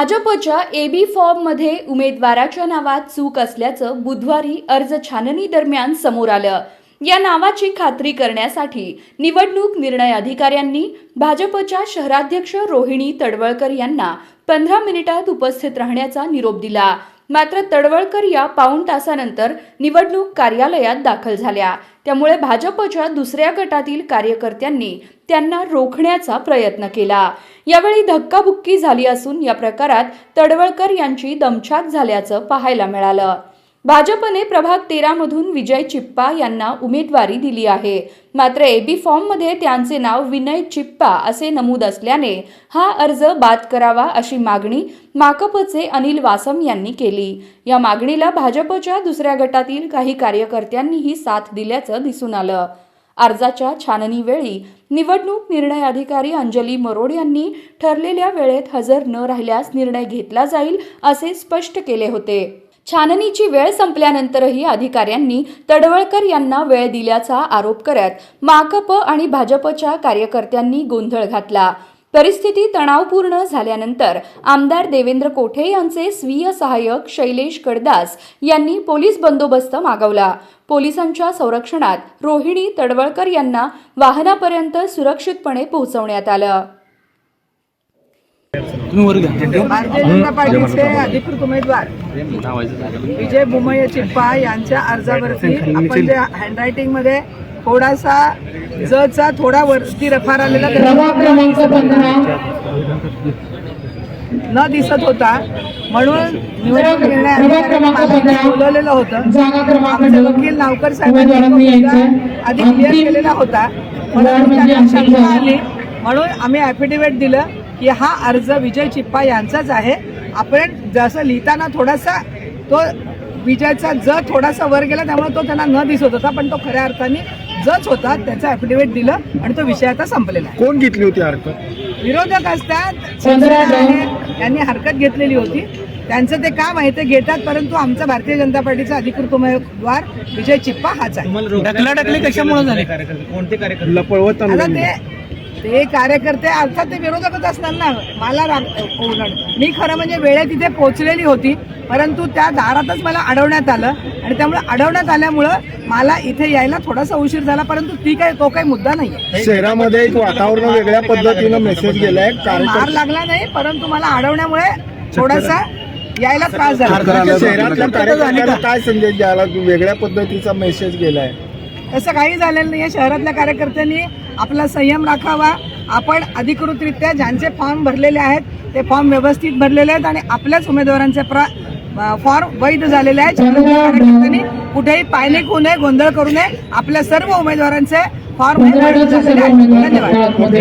भाजपच्या एबी फॉर्ममध्ये उमेदवाराच्या नावात चूक असल्याचं बुधवारी अर्ज छाननी दरम्यान समोर आलं. या नावाची खात्री करण्यासाठी निवडणूक निर्णय अधिकाऱ्यांनी भाजपच्या शहराध्यक्ष रोहिणी तडवळकर यांना पंधरा मिनिटात उपस्थित राहण्याचा निरोप दिला. मात्र तडवळकर या पाऊण तासानंतर निवडणूक कार्यालयात दाखल झाल्या. त्यामुळे भाजपच्या दुसऱ्या गटातील कार्यकर्त्यांनी त्यांना रोखण्याचा प्रयत्न केला. यावेळी धक्काबुक्की झाली असून या प्रकारात तडवळकर यांची दमछाक झाल्याचं पाहायला मिळालं. भाजपने प्रभाग तेरामधून विजय चिप्पा यांना उमेदवारी दिली आहे. मात्र एबी फॉर्ममध्ये त्यांचे नाव विनय चिप्पा असे नमूद असल्याने हा अर्ज बाद करावा अशी मागणी माकपचे अनिल वासम यांनी केली. या मागणीला भाजपच्या दुसऱ्या गटातील काही कार्यकर्त्यांनीही साथ दिल्याचं दिसून आलं. अर्जाच्या छाननीवेळी निवडणूक निर्णय अधिकारी अंजली मरोड यांनी ठरलेल्या वेळेत हजर न राहिल्यास निर्णय घेतला जाईल असे स्पष्ट केले होते. छाननीची वेळ संपल्यानंतरही अधिकाऱ्यांनी तडवळकर यांना वेळ दिल्याचा आरोप करत माकप आणि भाजपच्या कार्यकर्त्यांनी गोंधळ घातला. परिस्थिती तणावपूर्ण झाल्यानंतर आमदार देवेंद्र कोठे यांचे स्वीय सहाय्यक शैलेश कडदास यांनी पोलीस बंदोबस्त मागवला. पोलिसांच्या संरक्षणात रोहिणी तडवळकर यांना वाहनापर्यंत सुरक्षितपणे पोहोचवण्यात आलं. तुम्ही वर घ्या. भारतीय जनता पार्टीचे अधिकृत उमेदवार विजय बुमय चिप्पा यांच्या अर्जावरती आपण जे हँडरायटिंगमध्ये थोडासा जचा थोडा वरती रफार आलेला न दिसत होता. म्हणून निवडणूक निर्णय. बोलवलेलं होतं. आमचे. वकील नावकर साहेबांनी आधी क्लिअर केलेला होता. म्हणजे म्हणून आम्ही ॲफिडेव्हिट दिलं. की हा अर्ज विजय चिप्पा यांचाच आहे. आपण जसं लिहिताना थोडासा तो विजयचा ज थोडासा वर गेला त्यामुळे तो त्यांना न दिसत होता पण तो खऱ्या अर्थाने जच होता त्याचं ॲफिडेव्हिट दिलं आणि तो विषय आता संपलेला आहे. कोण घेतली होती हरकत? विरोधक असतात त्यांनी हरकत घेतलेली होती. त्यांचं ते काम आहे ते घेतात परंतु आमचा भारतीय जनता पार्टीचा अधिकृत उमेदवार विजय चिप्पा हाच आहे. ढकला ढकली कशामुळे झाले? कोणते कार्यकर्ते? लपळवत आता ते ते कार्यकर्ते अर्थात ते विरोधकच असणार ना? मला ओरड. मी खरं म्हणजे वेळेत तिथे पोहोचलेली होती परंतु त्या दारातच मला अडवण्यात आलं आणि त्यामुळे अडवण्यात आल्यामुळं मला इथे यायला थोडासा उशीर झाला परंतु ती काय तो काही मुद्दा नाही शहरामध्ये एक वातावरण वेगळ्या पद्धतीनं मेसेज गेलाय मार लागला नाही परंतु मला अडवण्यामुळे थोडासा यायला त्रास झाला. शहरातल्या कार्यकर्त्यांना काय संदेश द्यायला वेगळ्या पद्धतीचा मेसेज गेलाय? तसं काही झालेलं नाही शहरातल्या कार्यकर्त्यांनी आपला संयम राखावा. आपण अधिकृतरित्या ज्यांचे फॉर्म भरलेले आहेत ते फॉर्म व्यवस्थित भरलेले आहेत आणि आपल्याच उमेदवारांचे प्र फॉर्म वैध झालेले आहेत. त्यांनी कुठेही पायनिक होऊ नये गोंधळ करू नये. आपल्या सर्व उमेदवारांचे फॉर्म वैध झालेले आहेत. धन्यवाद.